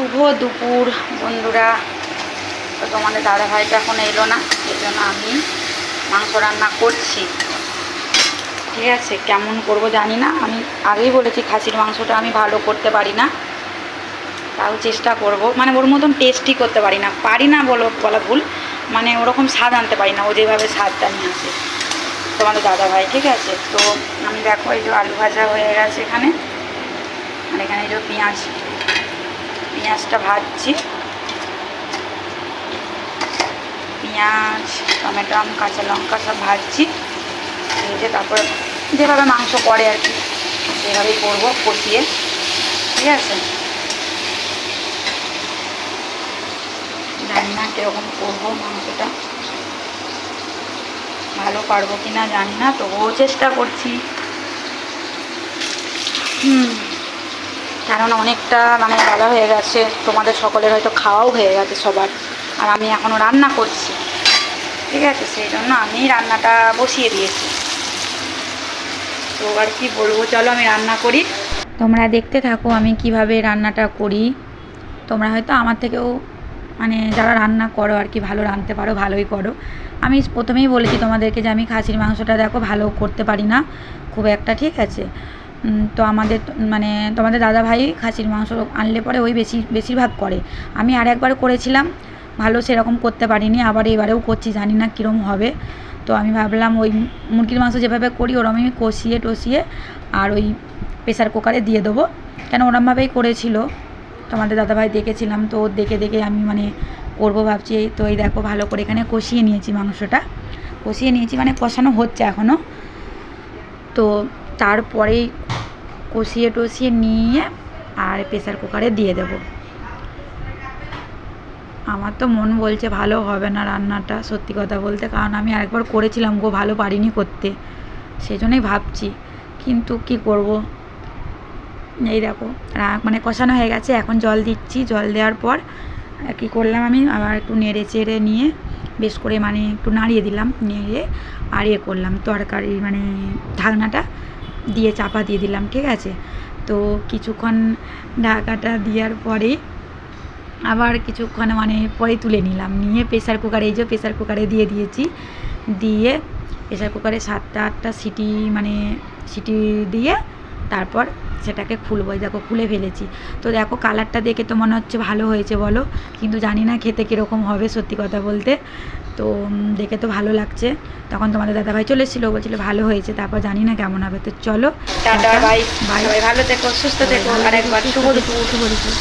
শুভ দুপুর, বন্ধুরা। তো তোমাদের দাদা ভাইটা এখন এলো না, এই জন্য আমি মাংস রান্না করছি। ঠিক আছে, কেমন করব জানি না। আমি আগেই বলেছি, খাসির মাংসটা আমি ভালো করতে পারি না। তাও চেষ্টা করব। মানে ওর মতন টেস্টই করতে পারি না। পারি না বলো, বলা ভুল। মানে ওরকম স্বাদ আনতে পারি না। ও যেভাবে স্বাদটা নিয়ে আসে। তোমাদের দাদা ভাই, ঠিক আছে? তো আমি দেখো, এই যে আলু ভাজা হয়ে গেছে এখানে। আর এখানে এই যে পেঁয়াজ। পেঁয়াজটা ভাজছি। পেঁয়াজ, টমেটো কাঁচা লঙ্কা সব ভাজছি। ভেজে তারপরে যেভাবে মাংস করে আর কি, সেভাবেই করব কষিয়ে। ঠিক আছে? জানি না কীরকম করব মাংসটা। ভালো পারব কি না জানি না, তবুও চেষ্টা করছি। হুম। কেননা অনেকটা মানে বেলা হয়ে গেছে, তোমাদের সকলের হয়তো খাওয়াও হয়ে গেছে সবার, আর আমি এখনও রান্না করছি। ঠিক আছে, সেই জন্য আমি রান্নাটা বসিয়ে দিয়েছি। তো আর কি বলব, চলো আমি রান্না করি। তোমরা দেখতে থাকো আমি কীভাবে রান্নাটা করি। তোমরা হয়তো আমার থেকেও মানে যারা রান্না করো আর কি, ভালো রাঁধতে পারো, ভালোই করো। আমি প্রথমেই বলেছি তোমাদেরকে যে আমি খাসির মাংসটা দেখো ভালো করতে পারি না, খুব একটা, ঠিক আছে। তো আমাদের মানে তোমাদের দাদা ভাই খাসির মাংস আনলে পরে ওই বেশি, বেশিরভাগ করে। আমি আর একবার করেছিলাম, ভালো সেরকম করতে পারিনি, আবার এবারেও করছি, জানি না কীরম হবে। তো আমি ভাবলাম ওই মুরগির মাংস যেভাবে করি, ওরম আমি কষিয়ে টষিয়ে আর ওই প্রেসার কুকারে দিয়ে দেবো। কেন ওরমভাবেই করেছিল, তোমাদের দাদাভাই দেখেছিলাম, তো দেখে দেখে আমি মানে করব ভাবছি তো এই দেখো ভালো করে এখানে কষিয়ে নিয়েছি মাংসটা। কষিয়ে নিয়েছি মানে কষানো হচ্ছে এখনও তো তারপরেই কষিয়ে টষিয়ে নিয়ে আর প্রেসার কুকারে দিয়ে দেবো। আমার তো মন বলছে ভালো হবে না রান্নাটা, সত্যি কথা বলতে। কারণ আমি আরেকবার করেছিলাম গো, ভালো পারিনি করতে। সেই জন্যই ভাবছি, কিন্তু কি করব? এই দেখো মানে কষানো হয়ে গেছে, এখন জল দিচ্ছি। জল দেওয়ার পর কী করলাম আমি? আবার একটু নেড়ে চেড়ে নিয়ে বেশ করে মানে একটু নাড়িয়ে দিলাম নেড়ে আর ইয়ে করলাম তরকারি মানে ঢাকনাটা। দিয়ে চাপা দিয়ে দিলাম, ঠিক আছে? তো কিছুক্ষণ ঢাকাটা দেওয়ার পরে আবার কিছুক্ষণ মানে পরে তুলে নিলাম। নিয়ে প্রেশার কুকারে এই যে প্রেশার কুকারে দিয়ে দিয়েছি। দিয়ে প্রেশার কুকারে সাতটা, আটটা সিটি মানে সিটি দিয়ে তারপর সেটাকে খুলবো দেখো খুলে ফেলেছি। তো দেখো কালারটা দেখে তো মনে হচ্ছে ভালো হয়েছে বলো কিন্তু জানি না খেতে কীরকম হবে সত্যি কথা বলতে। তো দেখে তো ভালো লাগছে। তখন তোমাদের দাদাভাই চলে এসেছিল বলছিল ভালো হয়েছে তারপর জানি না কেমন হবে। তো চলো টাটা, বাই। বাই। ভালো থেকো সুস্থ থেকো আর একবার শুভ দুপুর। শুভ দুপুর।